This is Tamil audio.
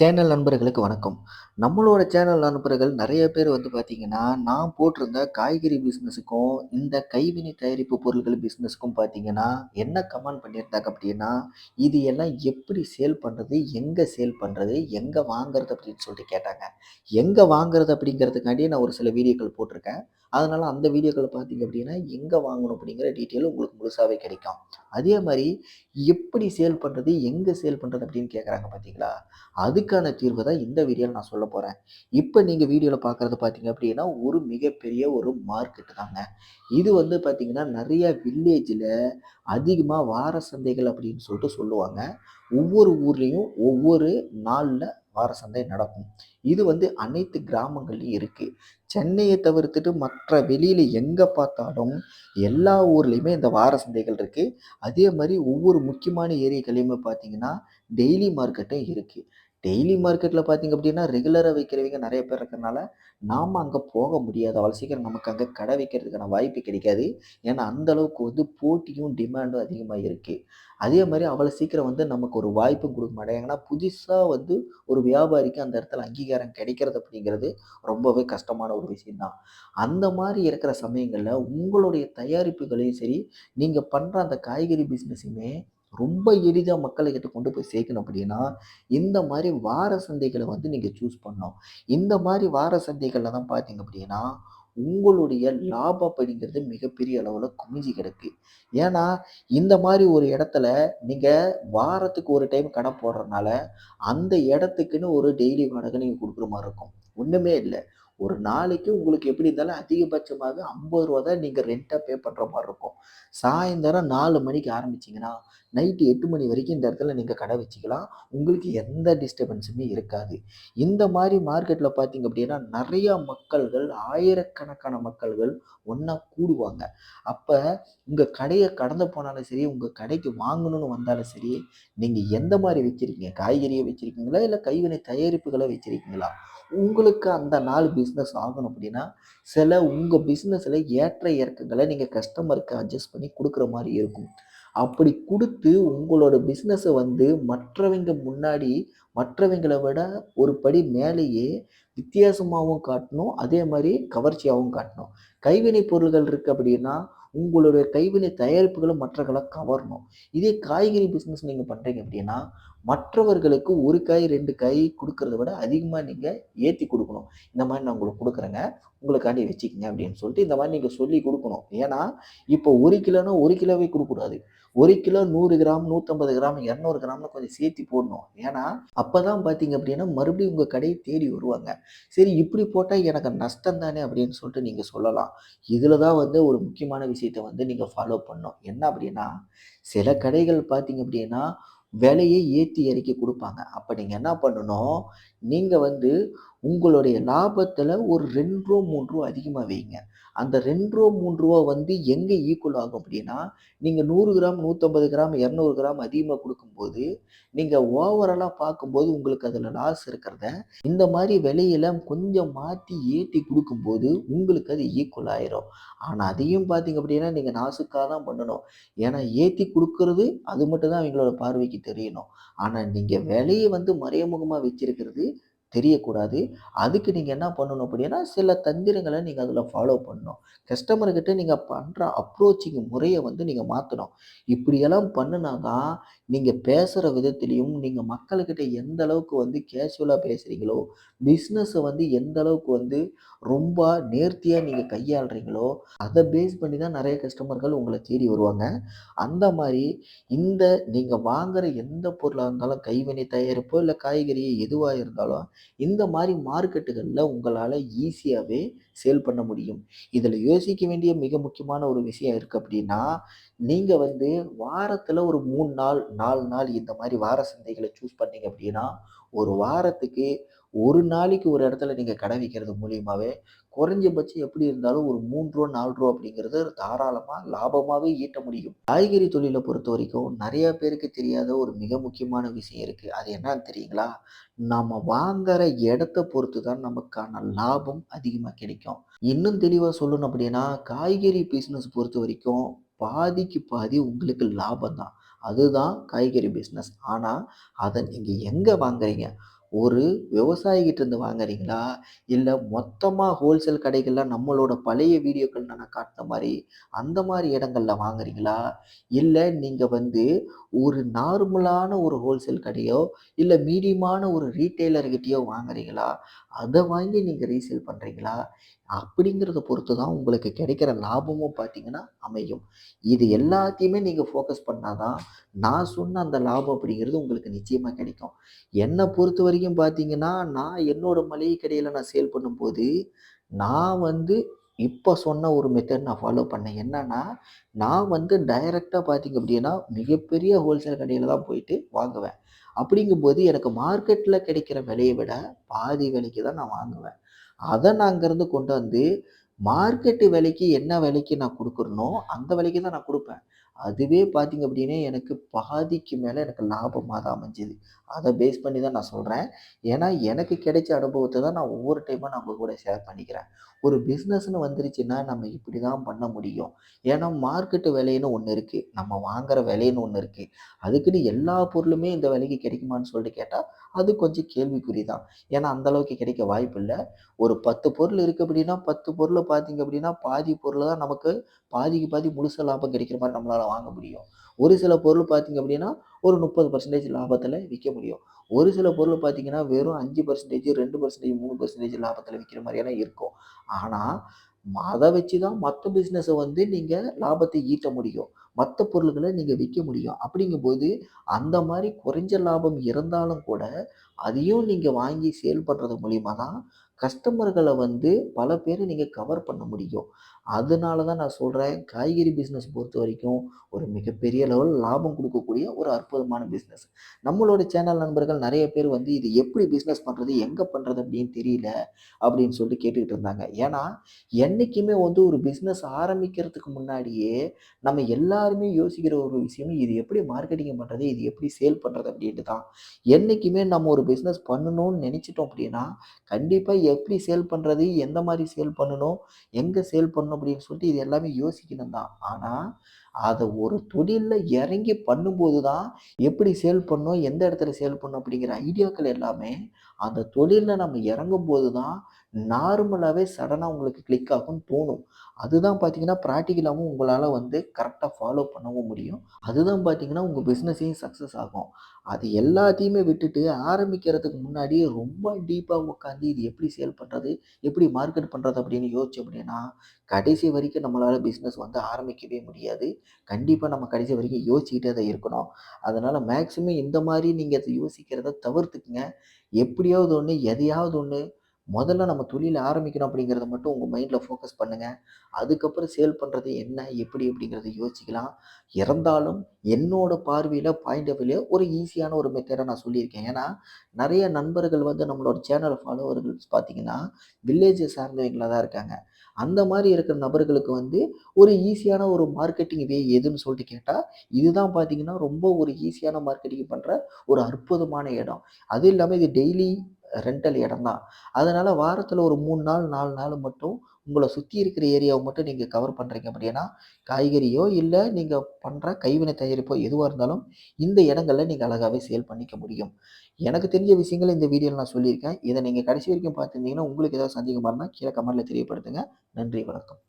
சேனல் நண்பர்களுக்கு வணக்கம். நம்மளோட சேனல் நண்பர்கள் நிறைய பேர் வந்து பார்த்தீங்கன்னா, நான் போட்டிருந்த காய்கறி பிஸ்னஸுக்கும் இந்த கைவினை தயாரிப்பு பொருட்கள் பிஸ்னஸுக்கும் பார்த்தீங்கன்னா, என்ன கமெண்ட் பண்ணியிருந்தாங்க அப்படின்னா "இது எல்லாம் எப்படி சேல் பண்ணுறது எங்கே சேல் பண்ணுறது எங்கே வாங்குறது?" அப்படின்னு சொல்லிட்டு கேட்டாங்க. எங்கே வாங்குறது அப்படிங்கிறதுக்காண்டி நான் ஒரு சில வீடியோக்கள் போட்டிருக்கேன். அதனால் அந்த வீடியோக்களை பார்த்தீங்க அப்படின்னா, எங்கே வாங்கணும் அப்படிங்கிற டீட்டெயில் உங்களுக்கு முழுசாவே கிடைக்கும். அதே மாதிரி எப்படி சேல் பண்ணுறது எங்கே சேல் பண்ணுறது அப்படின்னு கேட்குறாங்க பார்த்தீங்களா? அதுக்கான தீர்வு தான் இந்த வீடியோவில் நான் சொல்ல போகிறேன் இப்போ நீங்கள் வீடியோவில் பார்க்குறது பார்த்தீங்க அப்படின்னா, ஒரு மிகப்பெரிய ஒரு மார்க்கெட்டு தாங்க. இது வந்து பார்த்தீங்கன்னா, நிறைய வில்லேஜில் அதிகமாக வார சந்தைகள் அப்படின்னு சொல்லிட்டு சொல்லுவாங்க. ஒவ்வொரு ஊர்லேயும் ஒவ்வொரு நாளில் வார சந்தை நடக்கும். இது வந்து அனைத்து கிராமங்கள்லையும் இருக்கு. சென்னையை தவிர்த்துட்டு மற்ற வெளியில எங்க பார்த்தாலும் எல்லா ஊர்லயுமே இந்த வார சந்தைகள் இருக்கு. அதே மாதிரி ஒவ்வொரு முக்கியமான ஏரியாக்கள்லையுமே பார்த்தீங்கன்னா, டெய்லி மார்க்கெட்டும் இருக்கு. டெய்லி மார்க்கெட்டில் பார்த்தீங்க அப்படின்னா, ரெகுலராக வைக்கிறவங்க நிறைய பேர் இருக்கிறனால நாம் அங்கே போக முடியாது. அவ்வளோ சீக்கிரம் நமக்கு அங்கே கடை வைக்கிறதுக்கான வாய்ப்பு கிடைக்காது. ஏன்னா, அந்தளவுக்கு வந்து போட்டியும், டிமாண்டும் அதிகமாக இருக்குது அதே மாதிரி அவ்வளோ சீக்கிரம் வந்து நமக்கு ஒரு வாய்ப்பும் கொடுக்க மாட்டாங்க. ஏன்னா, வந்து ஒரு வியாபாரிக்கு அந்த இடத்துல அங்கீகாரம் கிடைக்கிறது அப்படிங்கிறது ரொம்பவே கஷ்டமான ஒரு விஷயந்தான் அந்த மாதிரி இருக்கிற சமயங்களில் உங்களுடைய தயாரிப்புகளையும் சரி, நீங்கள் பண்ணுற அந்த காய்கறி பிஸ்னஸுமே ரொம்ப எளிதாக மக்களுகிட்ட கொண்டு போய் சேர்க்கணும் அப்படின்னா, இந்த மாதிரி வார சந்தைகளை வந்து நீங்கள் சூஸ் பண்ணணும். இந்த மாதிரி வார சந்தைகளில் தான் பார்த்தீங்க அப்படின்னா, உங்களுடைய லாபம் அப்படிங்கிறது மிகப்பெரிய அளவில் குமிஞ்சி கிடக்கு. ஏன்னா, இந்த மாதிரி ஒரு இடத்துல நீங்கள் வாரத்துக்கு ஒரு டைம் கடை போடுறதுனால அந்த இடத்துக்குன்னு ஒரு டெய்லி வாடகை நீங்கள் கொடுக்குற மாதிரி இருக்கும். ஒன்றுமே இல்லை ஒரு நாளைக்கு உங்களுக்கு எப்படி இருந்தாலும் அதிகபட்சமாக ஐம்பது ரூபா தான் நீங்கள் ரெண்ட்டாக பே பண்ணுற மாதிரி இருக்கும். சாயந்தரம் நாலு மணிக்கு ஆரம்பிச்சிங்கன்னா நைட்டு எட்டு மணி வரைக்கும் இந்த இடத்துல நீங்கள் கடை வச்சுக்கலாம். உங்களுக்கு எந்த டிஸ்டர்பன்ஸுமே இருக்காது. இந்த மாதிரி மார்க்கெட்டில் பார்த்தீங்க அப்படின்னா, நிறையா மக்கள்கள், ஆயிரக்கணக்கான மக்கள்கள் ஒன்றா கூடுவாங்க. அப்போ உங்கள் கடையை கடந்து போனாலும் சரி, உங்கள் கடைக்கு வாங்கணும்னு வந்தாலும் சரி, நீங்கள் எந்த மாதிரி வச்சுருக்கீங்க காய்கறியை வச்சுருக்கீங்களா இல்லை கைவினை தயாரிப்புகளை வச்சுருக்கீங்களா உங்களுக்கு அந்த நாள் பிஸ்னஸ் ஆகணும் அப்படின்னா, சில உங்கள் பிஸ்னஸில் ஏற்ற இறக்கங்களை நீங்கள் கஸ்டமருக்கு அட்ஜஸ்ட் பண்ணி கொடுக்குற மாதிரி இருக்கும். அப்படி கொடுத்து உங்களோட பிஸ்னஸை வந்து மற்றவங்க முன்னாடி, மற்றவங்களை விட ஒரு படி மேலேயே வித்தியாசமாகவும் காட்டணும். அதே மாதிரி கவர்ச்சியாகவும் காட்டணும். கைவினை பொருள்கள் இருக்குது அப்படின்னா, உங்களுடைய கைவினை தயாரிப்புகளும் மற்றவர்களை கவரணும். இதே காய்கறி பிஸ்னஸ் நீங்கள் பண்ணுறீங்க அப்படின்னா, மற்றவர்களுக்கு ஒரு காய், ரெண்டு காய் கொடுக்கறத விட அதிகமாக நீங்கள் ஏற்றி கொடுக்கணும் இந்த மாதிரி நான் உங்களுக்கு கொடுக்குறேங்க உங்களுக்காண்டி வச்சுக்கோங்க அப்படின்னு சொல்லிட்டு இந்த மாதிரி நீங்கள் சொல்லிக் கொடுக்கணும் ஏன்னா, இப்போ ஒரு கிலோன்னா ஒரு கிலோவே கொடுக்கக்கூடாது ஒரு கிலோ நூறு கிராம், 150 கிராம், 200 கிராம்னு கொஞ்சம் சேர்த்து போடணும். ஏன்னா, அப்பதான் பார்த்தீங்க அப்படின்னா, மறுபடியும் உங்கள் கடையை தேடி வருவாங்க. சரி இப்படி போட்டால் எனக்கு நஷ்டம் தானே அப்படின்னு சொல்லிட்டு நீங்கள் சொல்லலாம். இதில் தான் வந்து ஒரு முக்கியமான விஷயத்த வந்து நீங்கள் ஃபாலோ பண்ணணும். என்ன அப்படின்னா, சில கடைகள் பார்த்தீங்க அப்படின்னா, விலையை ஏற்றி இறக்கி கொடுப்பாங்க அப்போ நீங்கள் என்ன பண்ணணும், நீங்கள் வந்து உங்களுடைய லாபத்தில் ஒரு ரெண்டு ரூபா மூன்று ரூபா அதிகமாக வைங்க. அந்த ரெண்டு ரூபா மூன்று ரூபா வந்து எங்கே ஈக்குவல் ஆகும் அப்படின்னா, நீங்கள் நூறு கிராம், 150 கிராம், 200 கிராம் அதிகமாக கொடுக்கும்போது நீங்கள் ஓவராலாக பார்க்கும்போது உங்களுக்கு அதில் லாஸ் இருக்கிறத, இந்த மாதிரி விலையில கொஞ்சம் மாற்றி ஏற்றி கொடுக்கும்போது உங்களுக்கு அது ஈக்குவல் ஆயிரும். ஆனால் அதையும் பார்த்தீங்க அப்படின்னா, நீங்கள் நாசுக்காக தான் பண்ணணும். ஏன்னா ஏற்றி கொடுக்கறது அது மட்டும் தான் அவங்களோட பார்வைக்கு தெரியணும். ஆனால் நீங்கள் விலையை வந்து மறைமுகமாக வச்சிருக்கிறது தெரியக்கூடாது. அதுக்கு நீங்கள் என்ன பண்ணணும் அப்படின்னா, சில தந்திரங்களை நீங்கள் அதில் ஃபாலோ பண்ணணும். கஸ்டமர்கிட்ட நீங்கள் பண்ணுற அப்ரோச்சிங் முறையை வந்து நீங்கள் மாற்றணும் இப்படியெல்லாம் பண்ணுனா தான், நீங்கள் பேசுகிற விதத்திலயும், நீங்கள் மக்கள்கிட்ட எந்த அளவுக்கு வந்து கேஷுவலாக பேசுகிறீங்களோ பிஸ்னஸை வந்து எந்த அளவுக்கு வந்து ரொம்ப நேர்த்தியாக நீங்கள் கையாளுறீங்களோ அதை பேஸ் பண்ணி தான் நிறைய கஸ்டமர்கள் உங்களை தேடி வருவாங்க. அந்த மாதிரி இந்த நீங்கள் வாங்குகிற எந்த பொருளாக இருந்தாலும், கைவினை தயாரிப்போ, இல்லை காய்கறி எதுவாக இருந்தாலும், இந்த மாதிரி மார்க்கெட்டுகள்ல உங்களால ஈஸியாவே சேல் பண்ண முடியும். இதில் யோசிக்க வேண்டிய மிக முக்கியமான ஒரு விஷயம் இருக்குது அப்படின்னா, நீங்கள் வந்து வாரத்தில் ஒரு மூணு நாள், நாலு நாள் இந்த மாதிரி வார சந்தைகளை சூஸ் பண்ணீங்க அப்படின்னா, ஒரு வாரத்துக்கு ஒரு நாளைக்கு ஒரு இடத்துல நீங்கள் கடை வைக்கிறது மூலியமாகவே குறைஞ்சபட்சம் எப்படி இருந்தாலும் ஒரு மூன்று ரூபா நாலு ரூபா அப்படிங்கிறது தாராளமாக லாபமாகவே ஈட்ட முடியும். காய்கறி தொழிலை பொறுத்த வரைக்கும் நிறைய பேருக்கு தெரியாத ஒரு மிக முக்கியமான விஷயம் இருக்குது அது என்னன்னு தெரியுங்களா? நம்ம வாங்குற இடத்த பொறுத்து தான் நமக்கான லாபம் அதிகமாக கிடைக்கும். இன்னும் தெளிவாக சொல்லணும் அப்படின்னா, காய்கறி பிஸ்னஸ் பொறுத்த வரைக்கும் பாதிக்கு பாதி உங்களுக்கு லாபம் தான். அதுதான் காய்கறி பிஸ்னஸ் ஆனால் அதை நீங்கள் எங்கே வாங்குறீங்க? ஒரு விவசாயிகிட்ட இருந்து வாங்குறீங்களா? இல்லை மொத்தமாக ஹோல்சேல் கடைகள்லாம் நம்மளோட பழைய வீடியோக்கள் நான் காட்டின மாதிரி அந்த மாதிரி இடங்கள்ல வாங்குறீங்களா? இல்லை நீங்கள் வந்து ஒரு நார்மலான ஒரு ஹோல்சேல் கடையோ, இல்லை மீடியமான ஒரு ரீட்டெய்லர்கிட்டயோ வாங்குறீங்களா? அதை வாங்கி நீங்கள் ரீசேல் பண்ணுறீங்களா அப்படிங்கிறத பொறுத்து தான் உங்களுக்கு கிடைக்கிற லாபமும் பார்த்தீங்கன்னா அமையும். இது எல்லாத்தையுமே நீங்கள் ஃபோக்கஸ் பண்ணாதான் நான் சொன்ன அந்த லாபம் அப்படிங்கிறது உங்களுக்கு நிச்சயமாக கிடைக்கும். என்னை பொறுத்த வரைக்கும் பார்த்தீங்கன்னா, நான் என்னோட மளிகை கடையில் நான் சேல் பண்ணும்போது, நான் வந்து இப்போ சொன்ன ஒரு மெத்தட் நான் ஃபாலோ பண்ணேன். என்னன்னா, நான் வந்து டைரெக்டாக பார்த்தீங்க அப்படின்னா, மிகப்பெரிய ஹோல்சேல் கடையில் தான் போயிட்டு வாங்குவேன். அப்படிங்கும்போது எனக்கு மார்க்கெட்டில் கிடைக்கிற விலையை விட பாதி விலைக்கு தான் நான் வாங்குவேன். அதை நான் அங்கேருந்து கொண்டு வந்து, மார்க்கெட்டு விலைக்கு என்ன விலைக்கு நான் கொடுக்குறனோ அந்த விலைக்கு தான் நான் கொடுப்பேன் அதுவே பார்த்தீங்க அப்படின்னா எனக்கு பாதிக்கு மேலே எனக்கு லாபமாக தான் அமைஞ்சிது அதை பேஸ் பண்ணி தான் நான் சொல்கிறேன் ஏன்னா, எனக்கு கிடைச்ச அனுபவத்தை தான் நான் ஒவ்வொரு டைமும் நான் உங்கள் கூட ஷேர் பண்ணிக்கிறேன். ஒரு பிஸ்னஸ்னு வந்துருச்சுன்னா, நம்ம இப்படி தான் பண்ண முடியும். ஏன்னா, மார்க்கெட்டு விலைன்னு ஒன்று இருக்குது நம்ம வாங்குற விலைன்னு ஒன்று இருக்குது அதுக்குன்னு எல்லா பொருளுமே இந்த விலைக்கு கிடைக்குமான்னு சொல்லிட்டு கேட்டால் அது கொஞ்சம் கேள்விக்குறி தான். ஏன்னா, அந்த அளவுக்கு கிடைக்க இல்லை ஒரு 10 பொருள் இருக்குது அப்படின்னா, பத்து பொருளை பார்த்தீங்க அப்படின்னா, பாதி பொருள் தான் நமக்கு பாதிக்கு பாதி முழுசாக லாபம் கிடைக்கிற மாதிரி நம்மளால் வாங்க முடியும். ஒரு சில பொருள் பார்த்தீங்க அப்படின்னா, ஒரு முப்பது பர்சன்டேஜ் லாபத்தில் விற்க முடியும். ஒரு சில பொருள் பார்த்தீங்கன்னா, வெறும் அஞ்சு பர்சன்டேஜ் ரெண்டு பர்சன்டேஜ் மூணு பர்சன்டேஜ் லாபத்தில் விற்கிற மாதிரியான இருக்கும். ஆனால் அதை வச்சு தான் மற்ற பிஸ்னஸை வந்து நீங்கள் லாபத்தை ஈட்ட முடியும். மற்ற பொருள்களை நீங்கள் விற்க முடியும். அப்படிங்கும்போது, அந்த மாதிரி குறைஞ்ச லாபம் இருந்தாலும் கூட, அதையும் நீங்கள் வாங்கி சேல் பண்ணுறது மூலிமா தான், கஸ்டமர்களை வந்து பல பேரை நீங்கள் கவர் பண்ண முடியும். அதனால தான் நான் சொல்கிறேன் காய்கறி பிஸ்னஸ் பொறுத்த வரைக்கும் ஒரு மிகப்பெரிய லெவல் லாபம் கொடுக்கக்கூடிய ஒரு அற்புதமான பிஸ்னஸ் நம்மளோட சேனல் நண்பர்கள் நிறைய பேர் வந்து, "இது எப்படி பிஸ்னஸ் பண்ணுறது எங்கே பண்ணுறது அப்படின்னு தெரியல." அப்படின்னு சொல்லிட்டு கேட்டுக்கிட்டு இருந்தாங்க. ஏன்னா, என்றைக்குமே வந்து ஒரு பிஸ்னஸ் ஆரம்பிக்கிறதுக்கு முன்னாடியே, நம்ம எல்லாருமே யோசிக்கிற ஒரு விஷயம், "இது எப்படி மார்க்கெட்டிங் பண்ணுறது இது எப்படி சேல் பண்ணுறது அப்படின்ட்டு தான். என்னைக்குமே நம்ம ஒரு பிஸ்னஸ் பண்ணணும்னு நினச்சிட்டோம் அப்படின்னா, கண்டிப்பாக எப்படி சேல் பண்ணுறது எந்த மாதிரி சேல் பண்ணணும்? எங்கே சேல் பண்ணணும்? அப்படின்னு சொல்லிட்டு இது எல்லாமே யோசிக்கணும் தான். ஆனால் அதை ஒரு தொழிலில் இறங்கி பண்ணும்போது தான், எப்படி சேல் பண்ணோம் எந்த இடத்துல சேல் பண்ணோம் அப்படிங்கிற ஐடியாக்கள் எல்லாமே, அந்த தொழிலில் நம்ம இறங்கும்போது தான், நார்மலாகவே சடனாக உங்களுக்கு கிளிக் ஆகும்னு தோணும். அதுதான் பார்த்தீங்கன்னா, ப்ராக்டிக்கலாகவும் உங்களால் வந்து கரெக்டாக ஃபாலோ பண்ணவும் முடியும். அதுதான் பார்த்தீங்கன்னா, உங்கள் பிஸ்னஸையும் சக்ஸஸ் ஆகும். அது எல்லாத்தையுமே விட்டுட்டு ஆரம்பிக்கிறதுக்கு முன்னாடி ரொம்ப டீப்பாக உட்காந்து இது எப்படி சேல் பண்ணுறது எப்படி மார்க்கெட் பண்ணுறது அப்படின்னு யோசிச்சோம் அப்படின்னா, கடைசி வரைக்கும் நம்மளால் பிஸ்னஸ் வந்து ஆரம்பிக்கவே முடியாது. கண்டிப்பாக நம்ம கடைசி வரைக்கும் யோசிச்சுக்கிட்டே தான் இருக்கணும். அதனால் மேக்ஸிமம் இந்த மாதிரி நீங்கள் அதை யோசிக்கிறத தவிர்த்துக்குங்க. எப்படியாவது ஒன்று எதையாவது ஒன்று முதல்ல நம்ம தொழில் ஆரம்பிக்கணும் அப்படிங்கிறத மட்டும் உங்கள் மைண்டில் ஃபோக்கஸ் பண்ணுங்கள் அதுக்கப்புறம் சேல் பண்ணுறது என்ன? எப்படி? அப்படிங்கிறத யோசிக்கலாம். இறந்தாலும் என்னோட பார்வையில் பாயிண்ட் ஆஃப் வியூ ஒரு ஈஸியான ஒரு மெத்தடை நான் சொல்லியிருக்கேன். ஏன்னா, நிறைய நண்பர்கள் வந்து நம்மளோட சேனல் ஃபாலோவர்கள் பார்த்தீங்கன்னா, வில்லேஜை சார்ந்தவங்களாக தான் இருக்காங்க. அந்த மாதிரி இருக்கிற நபர்களுக்கு வந்து ஒரு ஈஸியான ஒரு மார்க்கெட்டிங் வே எதுன்னு சொல்லிட்டு கேட்டால் இதுதான் பார்த்தீங்கன்னா, ரொம்ப ஒரு ஈஸியான மார்க்கெட்டிங் பண்ணுற ஒரு அற்புதமான இடம். அதுவும் இல்லாமல் இது டெய்லி ரெண்டல் இடம் தான். அதனால் வாரத்தில் ஒரு மூணு நாள், நாலு நாள் மட்டும் உங்களை சுற்றி இருக்கிற ஏரியாவை மட்டும் நீங்கள் கவர் பண்ணுறீங்க அப்படின்னா, காய்கறியோ, இல்லை நீங்கள் பண்ணுற கைவினை தயாரிப்போ எதுவாக இருந்தாலும், இந்த இடங்களில் நீங்கள் அழகாகவே சேல் பண்ணிக்க முடியும். எனக்கு தெரிஞ்ச விஷயங்களை இந்த வீடியோவில் நான் சொல்லியிருக்கேன். இதை நீங்கள் கடைசி வரைக்கும் பார்த்துருந்தீங்கன்னா உங்களுக்கு ஏதாவது சந்தேகமாக இருந்தால் கீழே கமெண்ட்டில் தெரியப்படுத்துங்க. நன்றி, வணக்கம்.